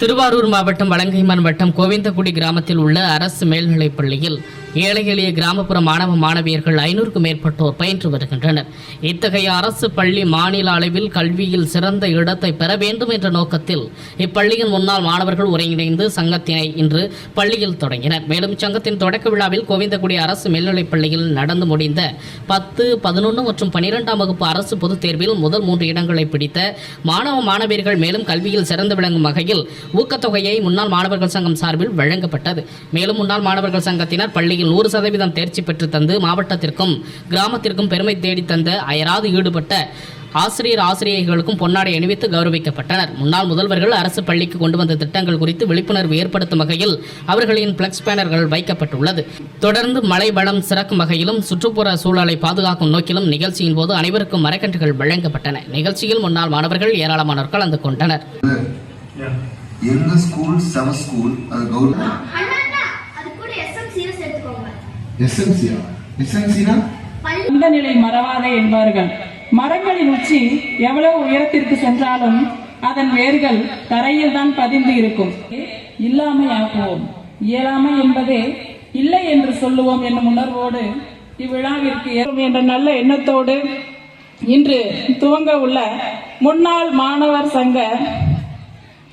திருவாரூர் மாவட்டம் வலங்கைமான் வட்டம் கோவிந்தகுடி கிராமத்தில் உள்ள அரசு மேல்நிலைப் பள்ளியில் ஏழை எளிய கிராமப்புற மாணவ மாணவியர்கள் ஐநூறுக்கும் மேற்பட்டோர் பயின்று வருகின்றனர். இத்தகைய அரசு பள்ளி மாநில அளவில் கல்வியில் சிறந்த இடத்தை பெற வேண்டும் என்ற நோக்கத்தில் இப்பள்ளியின் முன்னாள் மாணவர்கள் ஒருங்கிணைந்து சங்கத்தினை இன்று பள்ளியில் தொடங்கினர். மேலும் சங்கத்தின் தொடக்க விழாவில் கோவிந்தகுடி அரசு மேல்நிலைப் பள்ளியில் நடந்து முடிந்த பத்து பதினொன்று மற்றும் பனிரெண்டாம் வகுப்பு அரசு பொதுத் தேர்வில் முதல் மூன்று இடங்களை பிடித்த மாணவ மாணவியர்கள் மேலும் கல்வியில் சிறந்து விளங்கும் வகையில் ஊக்கத்தொகையை முன்னாள் மாணவர்கள் சங்கம் சார்பில் வழங்கப்பட்டது. மேலும் முன்னாள் மாணவர்கள் சங்கத்தினர் பள்ளியில் நூறு சதவீதம் தேர்ச்சி பெற்று தந்து மாவட்டத்திற்கும் கிராமத்திற்கும் பெருமை தேடி தந்த அயராது ஈடுபட்ட ஆசிரியர் ஆசிரியர்களுக்கும் பொன்னாடை அணிவித்து கௌரவிக்கப்பட்டனர். முன்னாள் முதல்வர்கள் அரசு பள்ளிக்கு கொண்டு வந்த திட்டங்கள் குறித்து விழிப்புணர்வு ஏற்படுத்தும் வகையில் அவர்களின் பிளக்ஸ் பேனர்கள் வைக்கப்பட்டுள்ளது. தொடர்ந்து மழை வளம் சிறக்கும் வகையிலும் சுற்றுப்புற சூழலை பாதுகாக்கும் நோக்கிலும் நிகழ்ச்சியின் போது அனைவருக்கும் மரக்கன்றுகள் வழங்கப்பட்டன. நிகழ்ச்சியில் முன்னாள் மாணவர்கள் ஏராளமானோர் கலந்து கொண்டனர். எங்க ஸ்கூல் செம ஸ்கூல் அது கவர்மெண்ட் இந்த நிலை மறவாதே என்பார்கள். மரங்களின் உச்சி எவ்வளவு உயரத்திற்கு சென்றாலும் அதன் வேர்கள் தரையில் தான் பதிந்து இருக்கும். இல்லாமை ஆக்குவோம். இயலாமை என்பதே இல்லை என்று சொல்லுவோம் என்னும் உணர்வோடு இவ்விழாவிற்கு ஏறும் என்ற நல்ல எண்ணத்தோடு இன்று துவங்க உள்ள முன்னாள் மாணவர் சங்க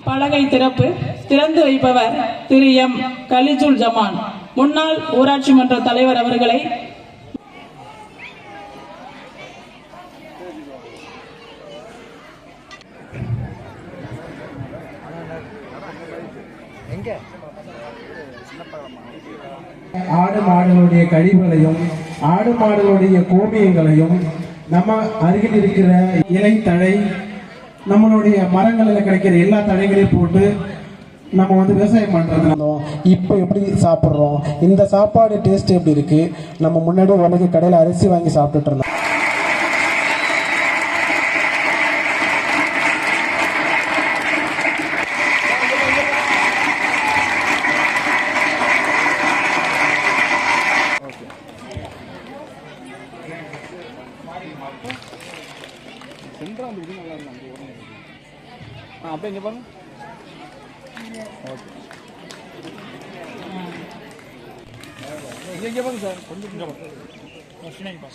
பலகை திறப்பு திறந்து வைப்பவர் திரு எம். கலிஜுல் ஜமான். முன்னாள் ஊராட்சி மன்ற தலைவர் அவர்களை ஆடு மாடுகளுடைய கழிவுகளையும் ஆடு மாடுகளுடைய கோமியங்களையும் நம்ம அருகில் இருக்கிற இலை தழை நம்மளுடைய மரங்களில் கிடைக்கிற எல்லா தழைகளையும் போட்டு நம்ம வந்து விவசாயம் பண்ணுறது இப்போ எப்படி சாப்பிட்றோம்? இந்த சாப்பாடு டேஸ்ட் எப்படி இருக்கு? நம்ம முன்னாடி உனக்கு கடையில் அரிசி வாங்கி சாப்பிட்டுட்டு இருந்தோம்.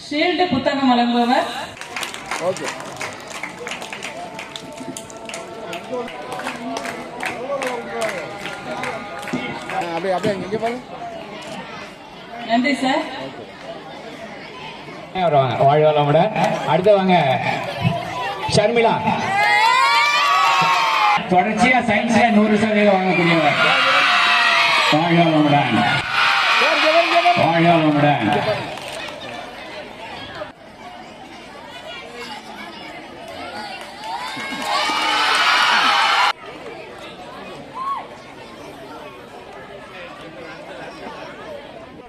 ஷீல்டு புத்தகம் வழங்குபவர். நன்றி சார் வருவாங்க வாழ்க வளமுடன். அடுத்து வாங்க ஷர்மிளா. தொடர்ச்சியா சயின்ஸ்ல நூறு சதவீதம் வாங்கக்கூடியவர். வாழ்க வளமுடன் வாழ்க வளமுடன்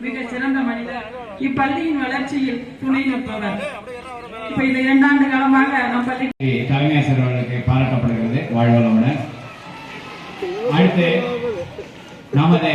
மிக சிறந்த மனிதர். இப்பள்ளியின் வளர்ச்சியில் துணை நிற்பவர். இப்ப இந்த இரண்டாண்டு காலமாக நம் பள்ளி தலைமை ஆசிரியர் அவர்களுக்கு பாராட்டப்படுகிறது. வாழ்வளவன அடுத்து நமது